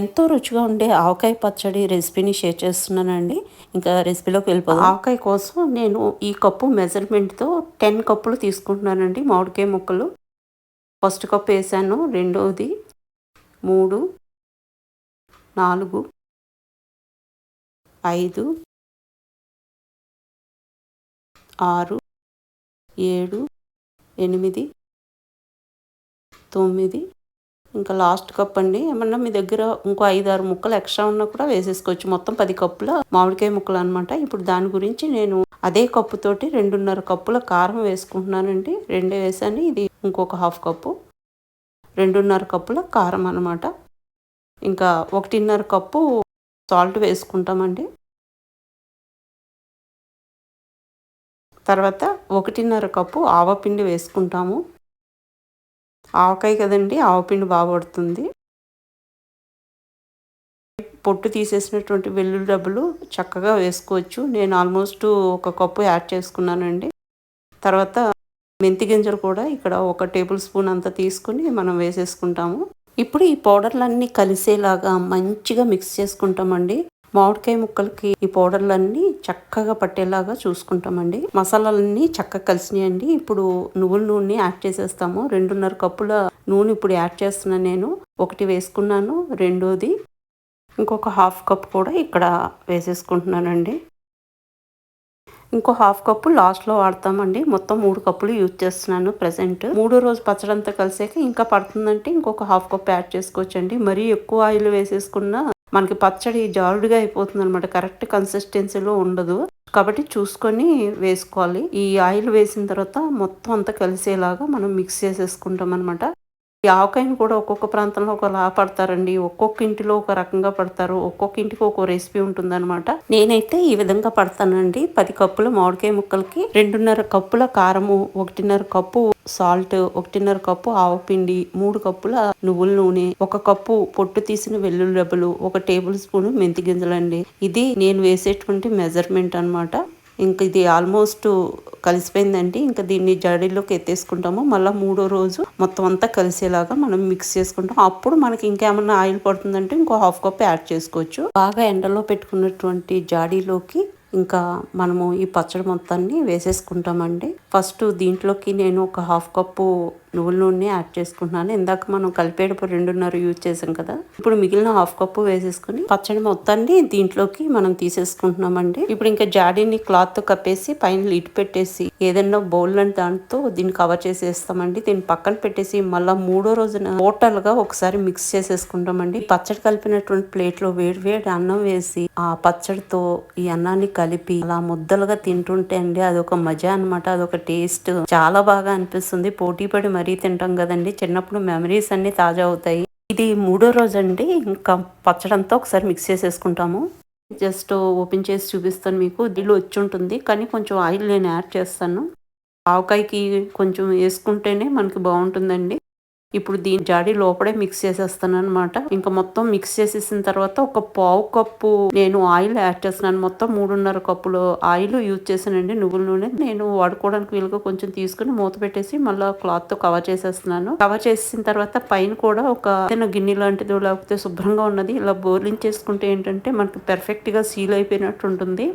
ఎంతో రుచిగా ఉండే ఆవకాయ పచ్చడి రెసిపీని షేర్ చేస్తున్నానండి. ఇంకా రెసిపీలోకి వెళ్ళిపోదాం. ఆవకాయ కోసం నేను ఈ కప్పు మెజర్మెంట్తో టెన్ కప్పులు తీసుకుంటున్నానండి మామిడికాయ ముక్కలు. ఫస్ట్ కప్పు వేసాను రెండవది మూడు నాలుగు ఐదు ఆరు ఏడు ఎనిమిది తొమ్మిది ఇంకా లాస్ట్ కప్ అండి. ఏమన్నా మీ దగ్గర ఇంకో ఐదు ఆరు ముక్కలు ఎక్స్ట్రా ఉన్నా కూడా వేసేసుకోవచ్చు. మొత్తం పది కప్పుల మామిడికాయ ముక్కలు అనమాట ఇప్పుడు దాని గురించి నేను అదే కప్పుతోటి రెండున్నర కప్పుల కారం వేసుకుంటున్నానండి. రెండే వేసాను. ఇది ఇంకొక హాఫ్ కప్పు. రెండున్నర కప్పుల కారం అనమాట ఇంకా ఒకటిన్నర కప్పు సాల్ట్ వేసుకుంటామండి. తర్వాత ఒకటిన్నర కప్పు ఆవపిండి వేసుకుంటాము. ఆవకాయ కదండి ఆవపిండి బాగా పడుతుంది. పొట్టు తీసేసినటువంటి వెల్లుల్లి డబ్బులు చక్కగా వేసుకోవచ్చు. నేను ఆల్మోస్ట్ ఒక కప్పు యాడ్ చేసుకున్నానండి. తర్వాత మెంతి గింజలు కూడా ఇక్కడ ఒక టేబుల్ స్పూన్ అంత తీసుకుని మనం వేసేసుకుంటాము. ఇప్పుడు ఈ పౌడర్లన్నీ కలిసేలాగా మంచిగా మిక్స్ చేసుకుంటామండి. మామిడికాయ ముక్కలకి ఈ పౌడర్లన్నీ చక్కగా పట్టేలాగా చూసుకుంటామండి. మసాలాలన్నీ చక్కగా కలిసినాయండి. ఇప్పుడు నువ్వుల నూనె యాడ్ చేసేస్తాము. రెండున్నర కప్పుల నూనె ఇప్పుడు యాడ్ చేస్తున్నాను నేను. ఒకటి వేసుకున్నాను రెండోది ఇంకొక హాఫ్ కప్ కూడా ఇక్కడ వేసేసుకుంటున్నానండి. ఇంకో హాఫ్ కప్పు లాస్ట్లో వాడతామండి. మొత్తం మూడు కప్పులు యూజ్ చేస్తున్నాను ప్రజెంట్. మూడో రోజు పచ్చడంతా కలిసాక ఇంకా పడుతుందంటే ఇంకొక హాఫ్ కప్ యాడ్ చేసుకోవచ్చండి. మరీ ఎక్కువ ఆయిల్ వేసేసుకున్న మనకి పచ్చడి జారుడుగా అయిపోతుంది అనమాట కరెక్ట్ కన్సిస్టెన్సీలో ఉండదు. కాబట్టి చూసుకొని వేసుకోవాలి. ఈ ఆయిల్ వేసిన తర్వాత మొత్తం అంతా కలిసేలాగా మనం మిక్స్ చేసేసుకుంటాం అనమాట ఈ ఆవకాయను కూడా ఒక్కొక్క ప్రాంతంలో ఒకలా పడతారండి. ఒక్కొక్క ఇంటిలో ఒక రకంగా పడతారు. ఒక్కొక్క ఇంటికి ఒక్కో రెసిపీ ఉంటుందన్నమాట. నేనైతే ఈ విధంగా పడతానండి. పది కప్పుల మామిడికాయ ముక్కలకి రెండున్నర కప్పుల కారము ఒకటిన్నర కప్పు సాల్ట్ ఒకటిన్నర కప్పు ఆవపిండి మూడు కప్పుల నువ్వుల నూనె ఒక కప్పు పొట్టు తీసిన వెల్లుల్లి డబ్బులు ఒక టేబుల్ స్పూన్ మెంతి గింజలండి. ఇది నేను వేసేటువంటి మెజర్మెంట్ అనమాట ఇంక ఇది ఆల్మోస్ట్ కలిసిపోయిందండి. ఇంకా దీన్ని జడీలోకి ఎత్తేసుకుంటాము. మళ్ళీ మూడో రోజు మొత్తం అంతా కలిసేలాగా మనం మిక్స్ చేసుకుంటాం. అప్పుడు మనకి ఇంకేమన్నా ఆయిల్ పడుతుందంటే ఇంకో హాఫ్ కప్ యాడ్ చేసుకోవచ్చు. బాగా ఎండలో పెట్టుకున్నటువంటి జాడీలోకి ఇంకా మనము ఈ పచ్చడి మొత్తాన్ని వేసేసుకుంటామండి. ఫస్ట్ దీంట్లోకి నేను ఒక హాఫ్ కప్పు నువ్వుల నూనె యాడ్ చేసుకుంటున్నాను. ఇందాక మనం కలిపేటప్పుడు రెండున్నర యూజ్ చేసాం కదా. ఇప్పుడు మిగిలిన హాఫ్ కప్పు వేసేసుకుని పచ్చడి మొత్తాన్ని దీంట్లోకి మనం తీసేసుకుంటున్నామండి. ఇప్పుడు ఇంకా జాడీని క్లాత్ కప్పేసి పైన లిట్ పెట్టేసి ఏదైనా బౌల్ లాంటి దాంతో దీన్ని కవర్ చేసేస్తామండి. దీన్ని పక్కన పెట్టేసి మళ్ళీ మూడో రోజున టోటల్గా ఒకసారి మిక్స్ చేసేసుకుంటామండి. పచ్చడి కలిపినటువంటి ప్లేట్లో వేడి వేడి అన్నం వేసి ఆ పచ్చడితో ఈ అన్నాన్ని కలిపి అలా ముద్దలుగా తింటుంటే అండి అదొక మజా అనమాట అదొక టేస్ట్. చాలా బాగా అనిపిస్తుంది. పోటీ పడి మరీ తింటాం కదండి. చిన్నప్పుడు మెమరీస్ అన్ని తాజా అవుతాయి. ఇది మూడో రోజు అండి ఇంకా పచ్చడంతా ఒకసారి మిక్స్ చేసేసుకుంటాము. జస్ట్ ఓపెన్ చేసి చూపిస్తాను మీకు. దీనిలో వచ్చి ఉంటుంది. కానీ కొంచెం ఆయిల్ నేను యాడ్ చేస్తాను. ఆవకాయకి కొంచెం వేసుకుంటేనే మనకి బాగుంటుందండి. ఇప్పుడు దీని జాడీ లోపడే మిక్స్ చేసేస్తాను అనమాట ఇంకా మొత్తం మిక్స్ చేసేసిన తర్వాత ఒక పావు కప్పు నేను ఆయిల్ యాడ్ చేస్తున్నాను. మొత్తం మూడున్నర కప్పులు ఆయిల్ యూజ్ చేశానండి. నువ్వుల నూనె నేను వాడుకోవడానికి వీలుగా కొంచెం తీసుకుని మూత పెట్టేసి మళ్ళీ క్లాత్తో కవర్ చేసేస్తున్నాను. కవర్ చేసిన తర్వాత పైన కూడా ఒక గిన్నె లాంటిది లేకపోతే శుభ్రంగా ఉన్నది. ఇలా బోర్లింగ్ చేసుకుంటే ఏంటంటే మనకి పెర్ఫెక్ట్గా సీల్ అయిపోయినట్టు ఉంటుంది.